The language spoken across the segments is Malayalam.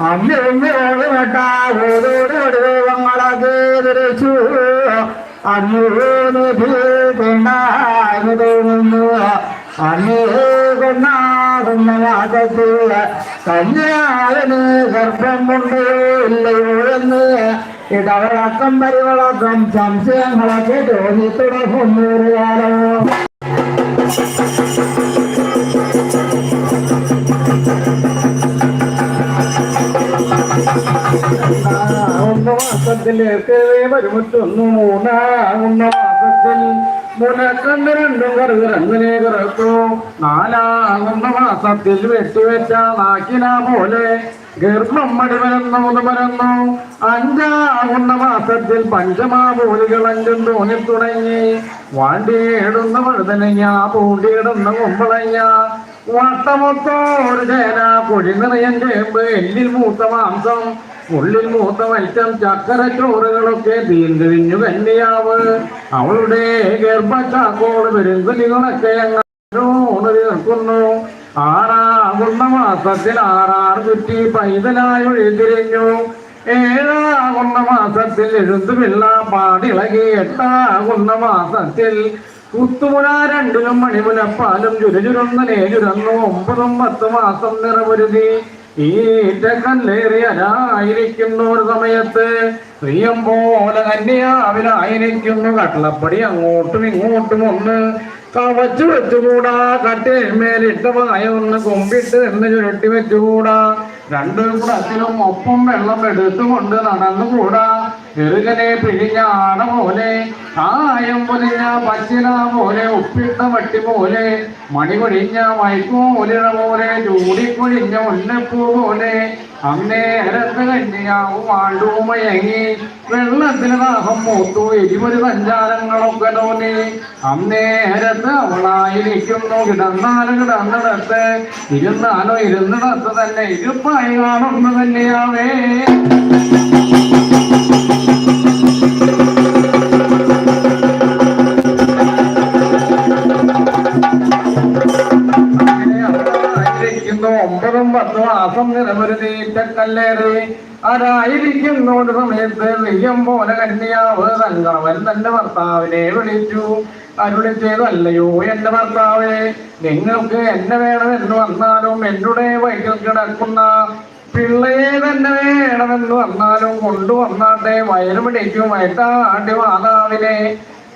അന്നോട് നട്ടാവോടോട് ദൈവങ്ങളൊക്കെ തിരിച്ചു അന്നൂന്ന് ഭീകണ്ടായെന്ന് തോന്നുന്നു അന്നേ കൊണ്ടാകുന്ന മാസത്തിൽ കന്യാവിന് ഗർഭം കൊണ്ട് ഇല്ലയോ എന്ന് ഇടവളക്കം പരിവളക്കം സംശയങ്ങളൊക്കെ തോന്നി തുടങ്ങുന്നു ഒരു കാലം മൂന്നാകുന്ന മാസത്തിൽ വരുമത്തൊന്നു മൂന്നാകുന്ന മാസത്തിൽ മുലക്കണ്ണ് രണ്ടും കറുക് രണ്ടിനെ കിറക്കൂ നാലാകുന്ന മാസത്തിൽ വെട്ടിവെച്ച നാക്കിന പോലെ ഗർഭം മടിവരുന്നു മുതുമരുന്നു. അഞ്ചാകുന്ന മാസത്തിൽ പഞ്ചമാപൂലികൾ അഞ്ചും തോന്നി തുടങ്ങി. വാണ്ടിയിടുന്ന വഴുതനങ്ങ പൂണ്ടിയിടുന്ന കുമ്പളങ്ങ വട്ടമൊത്തോ ഒരു ചേന പൊഴി നിറയൻ എല്ലിൽ മൂത്ത മാംസം ഉള്ളിൽ മൂത്ത മത്സ്യം ചക്കര ചോറുകളൊക്കെ തീൻ കഴിഞ്ഞു കന്യാവ് അവളുടെ ഗർഭച്ചാക്കോട് പെരുങ്കുലികളൊക്കെ അങ്ങോട്ട് തീർക്കുന്നു ആറാകുന്ന മാസത്തിൽ ആറാർ ചുറ്റി പൈതലായി ഒഴിതിരിഞ്ഞു ഏഴാകുന്ന മാസത്തിൽ എഴുതുമില്ല പാടിളകി എട്ടാകുന്ന മാസത്തിൽ കുത്തുമുല രണ്ടിലും മണിമുലപ്പാലും ചുരുചുരുന്ന നേരുരന്നു ഒമ്പതും പത്ത് മാസം ഈറ്റക്കല്ലേറിയനായിരിക്കുന്ന ഒരു സമയത്ത്. സ്ത്രീയം പോലെ കന്യാവിലായിരിക്കുന്നു കട്ടളപ്പടി അങ്ങോട്ടും ഇങ്ങോട്ടും ഒന്ന് കവച്ചു വെച്ചുകൂടാ. കട്ടിന്മേലിട്ട വായ ഒന്ന് കൊമ്പിട്ട് എന്ന് ചുരുട്ടി വെച്ചുകൂടാ. രണ്ടു കുടത്തിലും ഒപ്പം വെള്ളം എടുത്തുകൊണ്ട് നടന്നുകൂടാ. ചെറുകനെ പിഴിഞ്ഞ ആട പോലെ കായം പൊലിഞ്ഞ പച്ചില പോലെ ഉപ്പിട്ട വട്ടി പോലെ മണി പൊഴിഞ്ഞ മയക്കൂലിഴ പോലെ ചൂടിക്കൊഴിഞ്ഞ ഉന്നപ്പൂ പോലെ അന്നേരത്ത് കന്യാവും ആണ്ടുമയങ്ങി വെള്ളത്തിന് ദാഹം മൂത്തു ഇരുപത് സഞ്ചാരങ്ങളൊക്കെ തോന്നി. അന്നേരത്ത് അവളായിരിക്കുന്നു കിടന്നാലും കിടന്നിടത്ത്. ഇരുന്നാലോ ഇരുന്നിടത്ത് തന്നെ ഇരുപ്പായി കാണുന്നു തന്നെയാവേ ഒരു സമയത്ത് നെയ്യം പോലെ കന്യാവ് സംഗമൻ തന്റെ ഭർത്താവിനെ വിളിച്ചു. അരുളി ചെയ്തല്ലയോ എന്റെ ഭർത്താവേ നിങ്ങൾക്ക് എന്നെ വേണമെന്ന് വന്നാലും എന്നുടെ വയറ്റിൽ കിടക്കുന്ന പിള്ളയെ തന്നെ വേണമെന്ന് വന്നാലും കൊണ്ടുവന്നാട്ടെ വയറ് പിടിക്കും വയറ്റാണ്ടി മാതാവിനെ.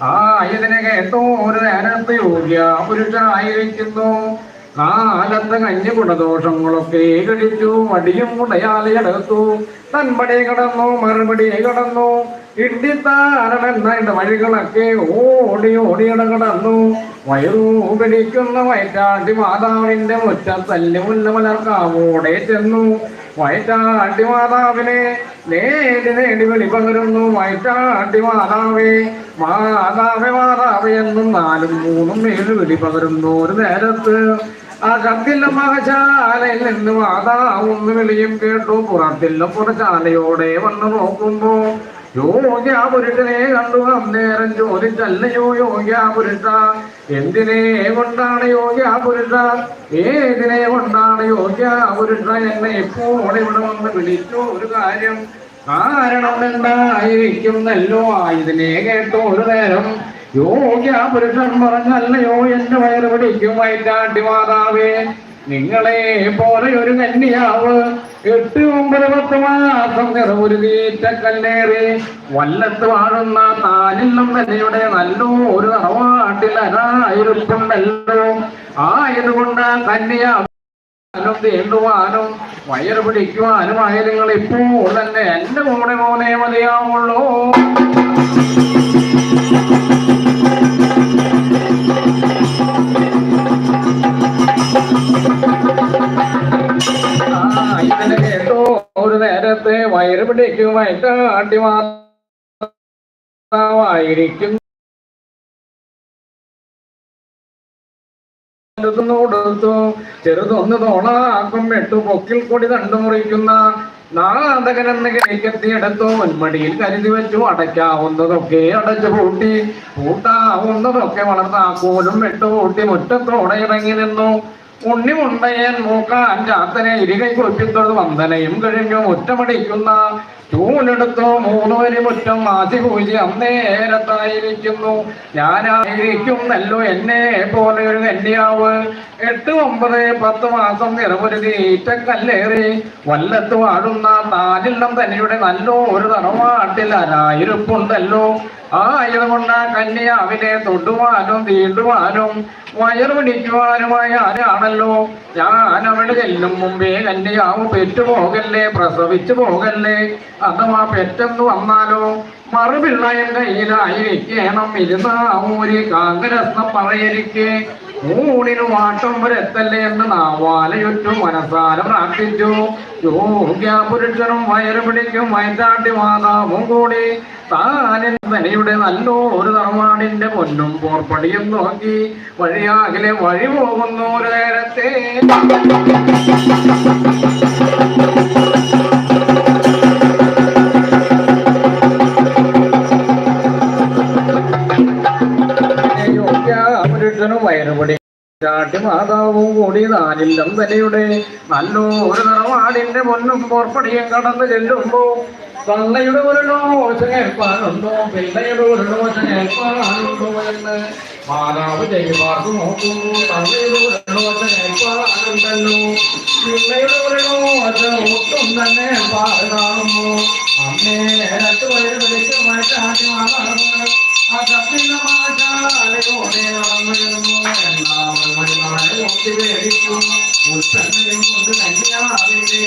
ആ ഇതിനെ കേട്ടോ ഒരു നേരത്തെ യോഗ്യ പുരുഷനായിരിക്കുന്നു. കാലത്ത് കഞ്ഞി ഗുണദോഷങ്ങളൊക്കെ കഴിച്ചു മടിയും മുടയാളി എടുത്തു തൻപടി കടന്നു മറുപടി കടന്നു. ഇടിത്താരമെന്ന വഴികളൊക്കെ ഓടി ഓടിയിട കടന്നു വയറൂ പിടിക്കുന്ന വയറ്റാട്ടി മാതാവിന്റെ മുറ്റത്തല്ലി മുല്ലമലർക്കാവോടെ ചെന്നു. വയറ്റാട്ടി മാതാവിനെ നേടി നേടി വിളി പകരുന്നു. വയറ്റാട്ടി മാതാവേ മാതാവേ മാതാവേ എന്നും നാലും മൂന്നും ഏഴ് വിളി പകരുന്നു ഒരു നേരത്ത്. ആ കത്തില്ല മഹശാലയിൽ നിന്ന് മാതാവൊന്ന് വിളിയും കേട്ടു. പുറത്തില്ല പുറശാലയോടെ വന്നു നോക്കുമ്പോ യോഗ്യാ പുരുഷനെ കണ്ടു. അന്നേരം ചോദിച്ചല്ലയോ യോഗ്യാ പുരുഷ എന്തിനെ കൊണ്ടാണ് യോഗ്യാ പുരുഷ ഏതിനെ കൊണ്ടാണ് യോഗ്യാ പുരുഷ എന്നെ ഇപ്പോൾ ഇവിടെ വന്ന് വിളിച്ചു? ഒരു കാര്യം കാരണം എന്തായിരിക്കും നല്ലോ ആയതിനെ കേട്ടോ ഒരു നേരം യോഗ്യ പുരുഷൻ പറഞ്ഞല്ലയോ എന്റെ വയറ് പിടിക്കും വൈറ്റാണ്ടി മാതാവേ. നിങ്ങളെ പോലെ ഒരു കന്യാവ് എട്ട് ഒമ്പത് പത്ത് മാസം നിറവൊരു തീറ്റക്കല്ലേറി. വല്ലത്ത് വാഴുന്ന താനില്ലും തന്നെയുടെ നല്ലോ ഒരു തറവാട്ടിൽ അനായിരുപ്പുണ്ടല്ലോ ആയതുകൊണ്ട് കന്യാ തീണ്ടുവാനും വയറ് പിടിക്കുവാനും ആയിരങ്ങൾ ഇപ്പോൾ തന്നെ എന്റെ മോനെ മോനെ മതിയാവുള്ളൂ. നേരത്തെ വയറ് പിടിക്കുമായിട്ട് ആട്ടിമായിരിക്കും കൊടുത്തു ചെറുതൊന്ന് തോണാക്കും എട്ടു പൊക്കിൽ കൂടി തണ്ടു മുറിക്കുന്ന നാടകനെന്ന് കിഴക്കെത്തിയെടുത്തു മുൻമടിയിൽ കരുതി വെച്ചു അടയ്ക്കാവുന്നതൊക്കെ അടച്ചു പൂട്ടി പൂട്ടാവുന്നതൊക്കെ വളർത്താക്കോലും വെട്ടുപൂട്ടി മുറ്റത്തോടെ ഇറങ്ങി നിന്നു. ഉണ്ണിമുണ്ടയൻ മൂക്കാൻ ചാത്തനെ ഇരുകൈ കുറിപ്പിത്തൊഴുത് വന്ദനയും കഴിഞ്ഞു മുറ്റമടിക്കുന്ന ചൂലെടുത്തോ മൂന്നുവരി മുറ്റം മാസി പൂജി അന്നേരത്തായിരിക്കുന്നു ഞാനായിരിക്കുന്നല്ലോ എന്നെ പോലെ ഒരു കന്യാവ്. എട്ട് ഒമ്പത് പത്ത് മാസം നിറവൊരുതി ഈറ്റക്കല്ലേറി. വല്ലത്ത് വാഴുന്ന നാലില്ലം തന്നെയുടെ നല്ലോ ഒരു തറവാട്ടിൽ ആ ആയതുകൊണ്ട് കന്യാവിനെ തൊടുവാനും തീണ്ടുവാനും വയറ് പിടിക്കുവാനുമായ ആരാണല്ലോ? ഞാൻ അവിടെ ചെല്ലും മുമ്പേ കന്യാവ് പെറ്റുപോകല്ലേ പ്രസവിച്ചു പോകല്ലേ? അഥവാ പെറ്റെന്ന് വന്നാലോ? മറുപിള്ളയൻ കയ്യിലായിരിക്കണം ഊര് കാങ്കരസ്നം പറയരിക്കെ. ഊണിന് വാട്ടം വരത്തല്ലേ എന്ന് നാവാലയൊറ്റു മനസ്സാല പ്രാർത്ഥിച്ചു. യോഗ്യ പുരുഷനും വയറ് പിടിക്കും വയറ്റാട്ടി മാതാവും കൂടി. താനിൻ തനിയുടെ നല്ലൊരു തറവാടിന്റെ പൊന്നും പോർപ്പടിയും നോക്കി. വഴിയാകിലെ വഴി പോകുന്നു ഒരു നേരത്തെ. ചാട്ടി മാതാവും കൂടി നാലില്ലം തലയുടെ നല്ലോ ഒരു നിറവാടിന്റെ പൊന്നും പോർപ്പടിയും കടന്നു ചെല്ലുമ്പോ തള്ളയുടെ ഒരു കേൾപ്പാനുണ്ടോ പിള്ളയുടെ ഒരു കേൾപ്പാനുണ്ടോ എന്ന് മാതാവ് ചെയ്യുമാർക്ക് നോക്കുന്നു. തള്ളയുടെ ഒരു കേൾപ്പാനുണ്ടല്ലോ പിള്ളയുടെ ഒരു നോശം ഒട്ടും തന്നെ പാട് കാണുന്നു. അമ്മേ നേരത്ത് വയറ് പിടിച്ച് മാറ്റാട്ടി ആ കപ്പിന്ന മാറ്റാലയോടെ നടന്നിരുന്നു എല്ലാവരും മരുന്നാളെ നോക്കി വേടിച്ചു ഉത്സവം കൊണ്ട് കന്യാവിന്റെ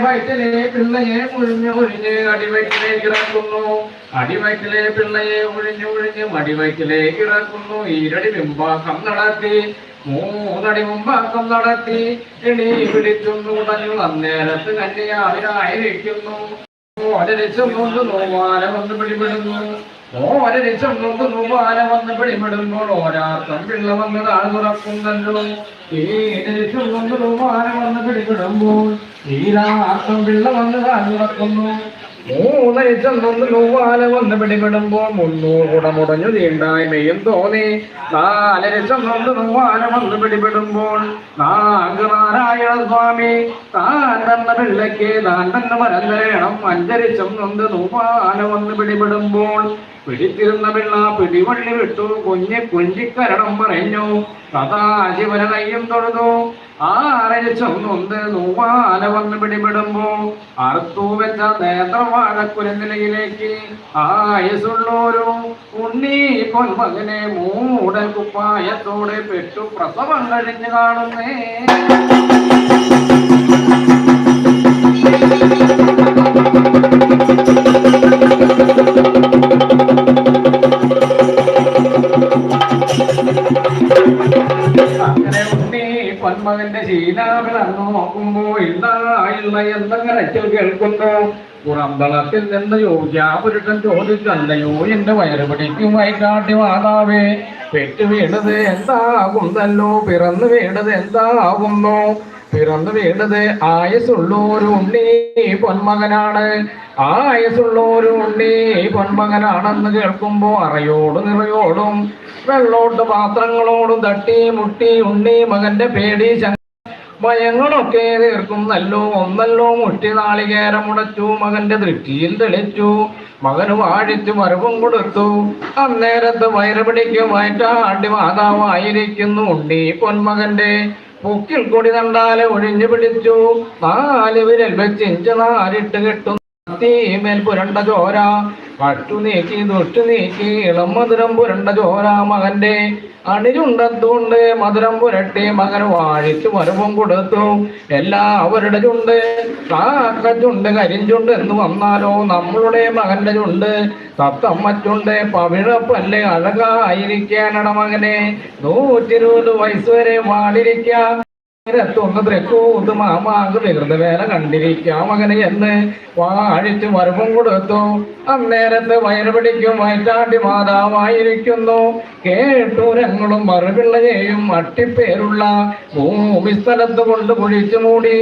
വയറ്റിലെ പിള്ളയെ മുഴിഞ്ഞ് മുഴിഞ്ഞ് അടിവയറ്റിലേക്ക് കിടക്കുന്നു അടിവയറ്റിലെ പിള്ളയെ മുഴിഞ്ഞ് മുഴിഞ്ഞ് മടിവയറ്റിലേക്ക് കിടക്കുന്നു ഈരടി ബിംബാക്കം നടത്തി മൂന്നടി മുമ്പാക്കം നടത്തി. എണി പിടിക്കുന്നു തന്നു അന്നേരത്ത് കന്യാവിനായിരിക്കുന്നു ഓരരിച്ചം കൊണ്ട് നോവാല വന്ന് പിടിപെടുന്നു. ഓരരിച്ചം കൊണ്ട് നോവാല വന്ന് പിടിപെടുമ്പോൾ ഓരാർത്ഥം പിള്ള വന്ന് താഴ് തുറക്കുന്നല്ലോ ഈ രരിച്ചം കൊണ്ട് നോവാല വന്ന് പിടിപെടുമ്പോൾ ഈരാർത്ഥം പിള്ള വന്ന് താഴ് മൂന്നരിച്ചം കൊണ്ട് നോവാല വന്ന് പിടിപെടുമ്പോൾ മുന്നൂറ് കുടമുടഞ്ഞു തീണ്ടായ്മയും തോന്നി. നാലരിച്ചം കൊണ്ട് നോവാല വന്ന് പിടിപെടുമ്പോൾ നാരായണ സ്വാമി താൻ പിള്ളയ്ക്ക് താൻ തന്നെ വരം തരണം അഞ്ചരിച്ചം കൊണ്ട് നോവാല വന്ന് പിടിപെടുമ്പോൾ പിടിച്ചിരുന്ന പിള്ള പിടിവള്ളി വിട്ടു. കുഞ്ഞ് കുഞ്ചിക്കരണം പറഞ്ഞു. സദാശിവന കയ്യും തൊഴുതു. ആരരിച്ചം നൊന്ത് നോവാല വന്ന് പിടിപെടുമ്പോ അറുത്തു വെച്ച നേത്രവാഴക്കുരനിലയിലേക്ക് ആയസുള്ളോരോ ഉണ്ണി പൊന്മകനെ മൂടൻ കുപ്പായത്തോടെ പെട്ടു പ്രസവം കഴിഞ്ഞു കാണുന്നേ. അങ്ങനെ ഇല്ല കേൾക്കുന്നോ കേൾക്കുന്നു പുറമ്പളത്തിൽ നിന്ന് യോഗ്യാ പുരുഷൻ ചോദിച്ചല്ലയോ എന്റെ വയറ് പിടിക്കുമായി കാട്ടി മാതാവേ പെറ്റു വീണത് എന്താകുന്നല്ലോ? പിറന്നു വീണത് എന്താകുന്നു? പിറന്നു വീണത് ആയസുള്ളൂരു ഉണ്ണി പൊന്മകനാണ്. ആയസുള്ളൂരു ഉണ്ണി പൊന്മകനാണെന്ന് കേൾക്കുമ്പോ അറയോട് നിറയോടും വെള്ളോട്ട് പാത്രങ്ങളോടും തട്ടി മുട്ടി ഉണ്ണി മകന്റെ പേടി ഭയങ്ങളൊക്കെ തീർക്കുന്നല്ലോ ഒന്നല്ലോ മുട്ടി നാളികേരം മുടച്ചു മകന്റെ ദൃഷ്ടിയിൽ തെളിച്ചു. മകന് വാഴിച്ചു മരവും കൊടുത്തു. അന്നേരത്ത് വയറുപിടിക്ക് പിടിക്കും വയറ്റാണ്ടി മാതാവായിരിക്കുന്നു ഉണ്ണി പൊന്മകന്റെ. പൊക്കിൽ കൊടി കണ്ടാലെ ഒഴിഞ്ഞു പിടിച്ചു. നാല് വിരൽ വെച്ച് ഇഞ്ച നാരിട്ട് കെട്ടുന്നു തീമേൽ പുരണ്ട ചോര. കട്ടു നീക്കി ദുഷ്ടു നീക്കി ഇളം മധുരം പുരണ്ട ചോര മകന്റെ. അണിചുണ്ടത്തുണ്ട് മധുരം പുരട്ടി മകൻ വാഴിച്ചു മരവും കൊടുത്തു. എല്ലാവരുടെ ചുണ്ട് കാക്കച്ചുണ്ട് കരിഞ്ചുണ്ട് എന്ന് വന്നാലോ നമ്മളുടെ മകന്റെ ചുണ്ട്. തത്തമ്മച്ചുണ്ട് പവിഴപ്പല്ലേ അഴകായിരിക്കാനട മകനെ. നൂറ്റിരുപത് വയസ്സ് വരെ വാളിരിക്കാം. രത്തൊന്ന് തൃക്കൂത്ത് മാമാങ്ക് വികൃതവേല കണ്ടിരിക്കാം. മകനെ എന്ന് വാഴിച്ച് മറുപം കൊടുത്തു. അന്നേരത്ത് വയറ് പിടിക്കും വയറ്റാണ്ടി മാതാവായിരിക്കുന്നു. കേട്ടൂരങ്ങളും മറുപിള്ളയെയും അട്ടിപ്പേരുള്ള ഭൂമി സ്ഥലത്ത് കൊണ്ട് കുഴിച്ചു മൂടി.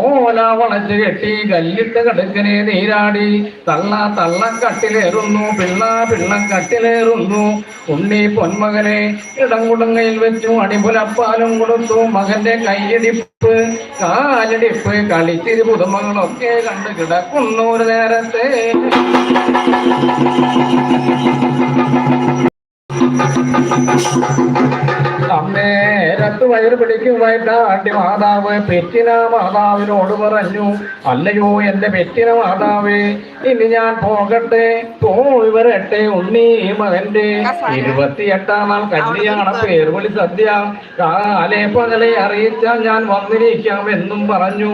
ഓല വളച്ചു കെട്ടി കല്ലിട്ട് കടുക്കനെ നീരാടി. തള്ള തള്ളക്കട്ടിലേറുന്നു പിള്ള പിള്ളക്കട്ടിലേറുന്നു. ഉണ്ണി പൊന്മകനെ ഇടംകുടുങ്ങയിൽ വെച്ചു അടിപുലപ്പാലും കൊടുത്തു. മകന്റെ കൈയടിപ്പ് കാലടിപ്പ് കളിച്ചിരി പുതുമകളൊക്കെ കണ്ട് കിടക്കുന്നു നേരത്തെ. അന്നേരത്ത് വയറ് പിടിക്കുമായിട്ട് ആണ്ടി മാതാവ്. പെറ്റിന മാതാവിനോട് പറഞ്ഞു അല്ലയോ എന്റെ പെറ്റിന മാതാവേ ഇനി ഞാൻ പോകട്ടെ പോയി വരട്ടെ ഉണ്ണി മകന്റെ. ഇരുപത്തിയെട്ടാം നാൾ കല്യാണ പേർവിളി സദ്യ. കാലേ പകലെ അറിയിച്ചാൽ ഞാൻ വന്നിരിക്കാം എന്നും പറഞ്ഞു.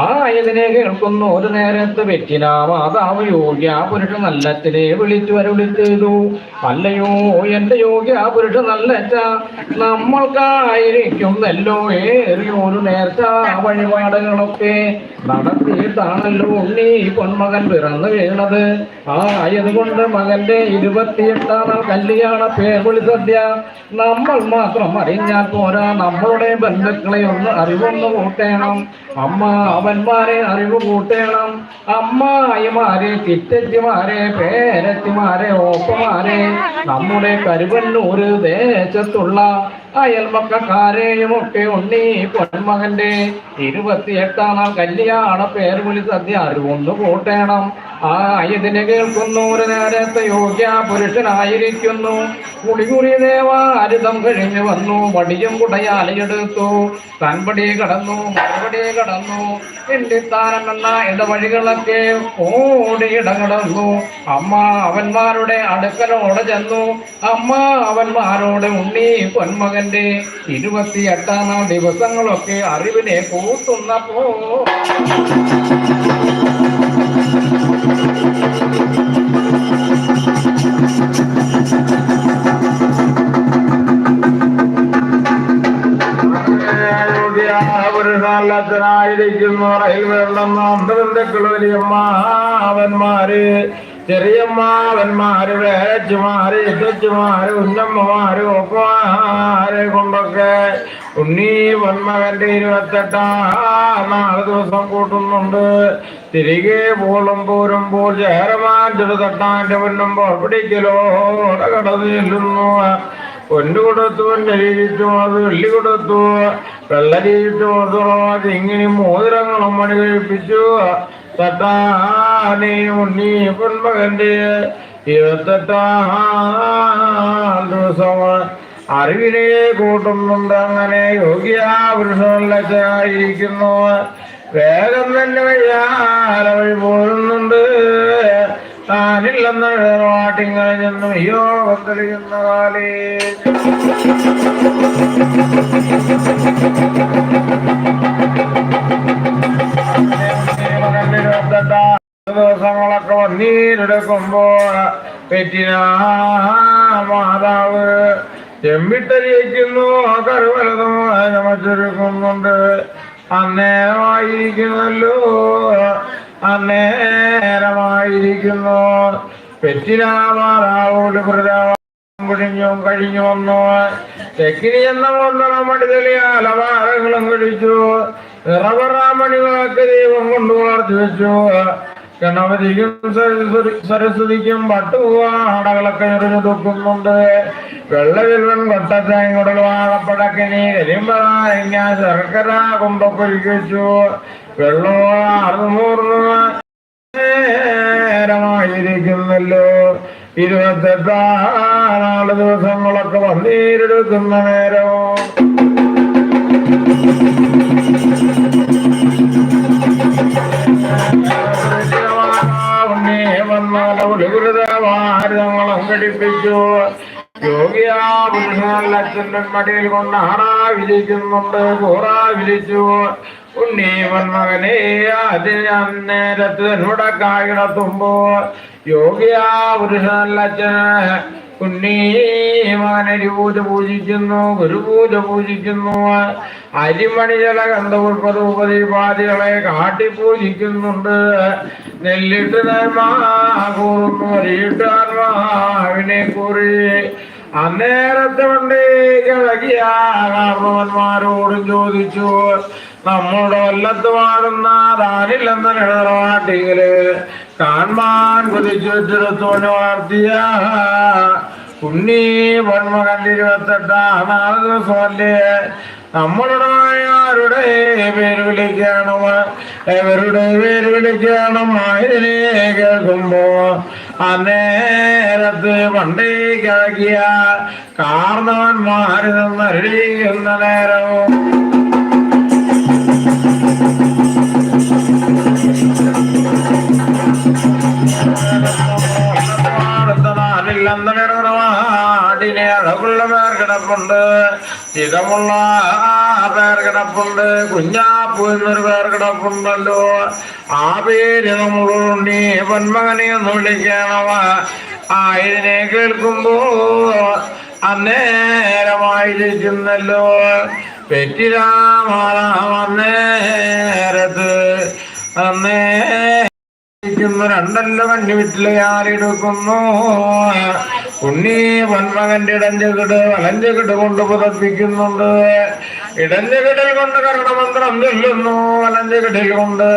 ആ ഇതിനെ കേൾക്കുന്നു ഒരു നേരത്ത് പെറ്റിനാ മാതാവ് യോഗ്യ പുരുഷ നല്ലത്തിനെ വിളിച്ചു ചെയ്തു. അല്ലയോ എന്റെ യോഗ്യ പുരുഷ നല്ലച്ച നമ്മൾക്കായിരിക്കുന്നല്ലോ ഏറിയൊരു നേർച്ച. വഴിപാടുകളൊക്കെ നടത്തിയിട്ടാണല്ലോ ഉണ്ണി പൊന്മകൻ പിറന്നു വീണത്. ആ ആയതുകൊണ്ട് മകന്റെ ഇരുപത്തിയെട്ടാം കല്യാണ പേർവിളി സദ്യ. നമ്മൾ മാത്രം അറിഞ്ഞാൽ പോരാ നമ്മളുടെ ബന്ധുക്കളെ ഒന്ന് അറിവൊന്ന് കൂട്ടേണം. അമ്മ അവന്മാരെ അറിവ് കൂട്ടേണം. അമ്മായിമാരെ തിറ്റത്തിമാരെ പേരത്തിമാരെ ഓപ്പമാരെ. നമ്മുടെ കരുവന്നൂര് ദേശത്തുള്ള അയൽമക്കാരെയും ഒക്കെ ഉണ്ണി പൊന്മകന്റെ. ഇരുപത്തിയെട്ടാം നാൾ കല്യാണ പേർവിളി സദ്യ അറിവൊന്ന് കൂട്ടേണം. ആ ഇതിനെ കേൾക്കുന്നു ഒരു നേരത്തെ യോഗ്യ പുരുഷനായിരിക്കുന്നു. കുളികുറി ദേവാരിതം കഴിഞ്ഞു വന്നു. വടിയും കുടയാലയെടുത്തു തൻപടി കടന്നു മറുപടി കടന്നു. എണ്ണിത്താനം എന്ന ഇടവഴികളൊക്കെ ഓടിയിടകടന്നു അമ്മ അവന്മാരുടെ അടുക്കലോടെ ചെന്നു. അമ്മ അവന്മാരോട് ഉണ്ണി പൊന്മകന്റെ ഇരുപത്തിയെട്ടാം ദിവസങ്ങളൊക്കെ അറിവിനെ കൂട്ടുന്നപ്പോ ചെറിയമ്മാവന്മാര് വേലച്ചുമാര് ഇതച്ചുമാര് ഉന്നമ്മമാര് ഒപ്പമാരെ കൊണ്ടൊക്കെ ഉണ്ണി പൊന്മകന്റെ ഇരുപത്തെട്ടാം നാല് ദിവസം കൂട്ടുന്നുണ്ട്. തിരികെ പോളും പോരും പോൾ ചേരമാൻ ചെറുതട്ടാന്റെ പൊന്നുമ്പോൾ പിടിക്കലോടെ കടന്നു ചെല്ലുന്നു പൊന്നു കൊടുത്തു പൊന്നരിയിട്ടും അത് വെള്ളി കൊടുത്തു. വെള്ളരിയിട്ടും അത് ഇങ്ങനെ മോതിരങ്ങളും മണി കഴിപ്പിച്ചു തട്ടാനേ ഉണ്ണി പൊന്മകന്റെ ഇരുപത്തെട്ടാം ദിവസം അറിവിനെ കൂട്ടുന്നുണ്ട് അങ്ങനെ യോഗ്യ പുരുഷനല്ലായിരിക്കുന്നു വേഗം തന്നെ വയ്യാല വഴി പോരുന്നുണ്ട്. താനില്ലെന്ന വേറവാട്ടിങ്ങളിൽ നിന്നും അയ്യോ തെളിയുന്ന കാലേ. വന്നീരെടുക്കുമ്പോൾ പെറ്റിന മാതാവ്. ചെമ്പിട്ടരിയിക്കുന്നു കരുവലതുമായി ചുരുക്കുന്നുണ്ട് അന്നേരമായിരിക്കുന്നല്ലോ അന്നേരമായിരിക്കുന്നു. പെറ്റിനാമാതാവോട് പ്രജാവ കുഴിഞ്ഞും കഴിഞ്ഞു വന്നു. തെക്കിനി എന്ന മന്ത്രം മടിതലിയ അലവാരങ്ങളും കഴിച്ചു. നിറവറാമണികളൊക്കെ ദൈവം കൊണ്ടു വളർത്തി വെച്ചു സരസ്വതി- സരസ്വതിക്കും എറിഞ്ഞു തൂക്കുന്നുണ്ട്. വെള്ളവിൽവൻ കൊട്ടത്തേങ്ങുടൽ വാഴപ്പടക്കിനി കരിമ്പഴാങ്ങ ശർക്കര കൊണ്ടൊക്കെ വെച്ചു. വെള്ളമൂർന്ന് നേരമായിരിക്കുന്നല്ലോ. ഇരുപത്തെട്ടാം നാല് ദിവസങ്ങളൊക്കെ വന്നീരെടുക്കുന്ന നേരവും ഭാരതങ്ങളും ഘടിപ്പിച്ചു യോഗിയാ പുരുഷനല്ലച്ഛന്റെ മടിയിൽ കൊണ്ട് ആടാ വിളിക്കുന്നുണ്ട് കൂറാ വിളിച്ചു ഉണ്ണി മകനെ അത് ഞാൻ നേരത്ത് കായിടത്തുമ്പോ യോഗിയാ പുരുഷനല്ലച്ഛന് ഉണ്ണീമാനരി പൂജ പൂജിക്കുന്നു ഗുരുപൂജ പൂജിക്കുന്നു അരിമണി ജല ഗന്ധപുഷ്പരൂപദീപാദികളെ കാട്ടി പൂജിക്കുന്നുണ്ട്. നെല്ലിട്ട് നന്മാ കൂറുന്നു അരിയിട്ട് ആത്മാവിനെ കുറി. അന്നേരത്തെ വണ്ടി കിഴക്കിയ കാരണവന്മാരോടും ചോദിച്ചു നമ്മുടെ വല്ലത്ത് പാടുന്ന താനില്ലെന്ന നിഴറാട്ടികൾ കാൺമാൻ കുതിച്ചു വെച്ചെടുത്തോന് വളർത്തിയ ഉണ്ണി പൊന്മകൻ ഇരുപത്തെട്ടാം നാല് ദിവസമല്ലേ നമ്മളുടെ പേര് വിളിക്കണം എവരുടെ പേര് വിളിക്കണം ആയതിനെ കേൾക്കുമ്പോ അന്നേരത്ത് പണ്ടേ കിഴക്കിയ കാർന്നവന്മാരിൽ നേരവും പേർ കിടപ്പുണ്ട്. ഇതമുള്ള പേർ കിടപ്പുണ്ട്. കുഞ്ഞാപ്പു എന്നൊരു പേർ കിടപ്പുണ്ടല്ലോ. ആ പേര് നമ്മളുണ്ണി പൊന്മകനെ ഒന്ന് വിളിക്കണവ. ആ കേൾക്കുമ്പോ അന്നേരമായിരിക്കുന്നല്ലോ. അന്നേരത്ത് അന്നേ രണ്ടല്ല രണ്ടല്ലോ കണ്ണി വീട്ടിലെ ആരെടുക്കുന്നു? ഉണ്ണി മന്മകന്റെ ഇടഞ്ചകിട് വലഞ്ചകിട് കൊണ്ട് പുതപ്പിക്കുന്നുണ്ട്. ഇടഞ്ചകിടിൽ കൊണ്ട് കർണമന്ത്രം ചൊല്ലുന്നു വലഞ്ചകിടിൽ കൊണ്ട്.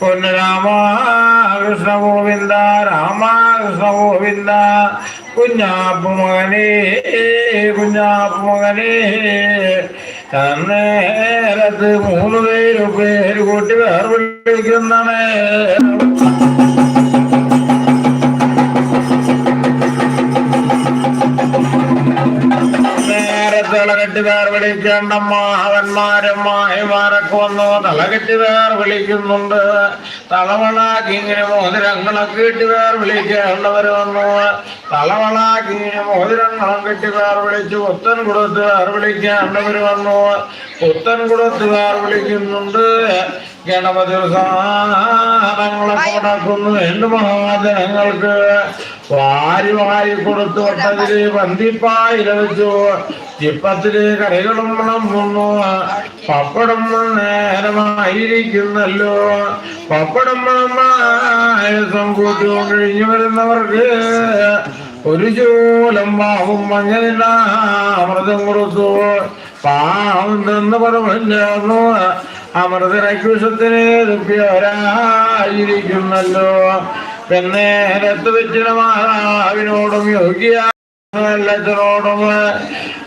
പൊന്നു രാമ കൃഷ്ണ ഗോവിന്ദ രാമ കൃഷ്ണ ഗോവിന്ദ. കുഞ്ഞാപ്പു മകനേ കുഞ്ഞാപ്പു മകനേ. അന്നേരത്ത് മൂന്ന് പേര് പേര് കൂട്ടി വേർ വിളിക്കേണ്ട മാഹവന്മാരും മാഹിമാരൊക്കെ വന്നു. തലകെട്ടി വേർ വിളിക്കുന്നുണ്ട്. തളവളാക്കിങ്ങനെ മോതിരങ്ങളൊക്കെ ഇട്ട് വേർ വിളിക്കേണ്ടവർ വന്നു. തളവളാക്കിങ്ങനെ മോതിരങ്ങളും കെട്ടി വേർ വിളിച്ചു പുത്തൻ കൊടുത്ത് വേർ വിളിക്കേണ്ടവർ വന്നു. പുത്തൻ കൊടുത്ത് വേർ വിളിക്കുന്നുണ്ട്. ഗണപതി സാധനങ്ങളൊക്കെ നടക്കുന്നു എന്ന് മഹാജനങ്ങൾക്ക് വാരി വാരി കൊടുത്തു ഒട്ടതിൽ പന്തിപ്പായില വെച്ചു ചിപ്പത്തിൽ കറികളും വിളമ്പുന്നു പപ്പടം നേരമായിരിക്കുന്നല്ലോ. പപ്പടം വിളമ്പായസം കൂട്ടിയും കഴിഞ്ഞു വരുന്നവർക്ക് ഒരു ചൂലം വാവും മഞ്ഞനില്ല അമൃതം കൊടുത്തു. പാവം നിന്ന് പറഞ്ഞു അമൃതരക്ഷത്തിന് തുപ്പിയവരായിരിക്കുന്നല്ലോ പെന്നേരത്ത് വെച്ചിട മാതാവിനോടും യോഗ്യ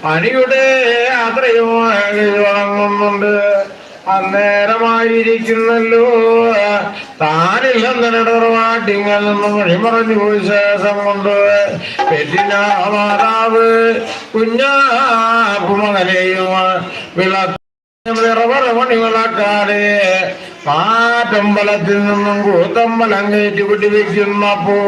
അണിയുടെ യാത്രയും വഴങ്ങുന്നുണ്ട് അന്നേരമായിരിക്കുന്നല്ലോ. താനില്ലെന്നിടർവാട്ടിങ്ങൾ നിന്നും വഴിമറഞ്ഞു പോയി ശേഷം കൊണ്ട് പെറ്റിന മാതാവ് കുഞ്ഞാപ്പുമകനെയും വിള മണികളാക്കാതെ പാറ്റമ്പലത്തിൽ നിന്നും കൂത്തമ്പലം കയറ്റി പിടി വെക്കുന്നപ്പോ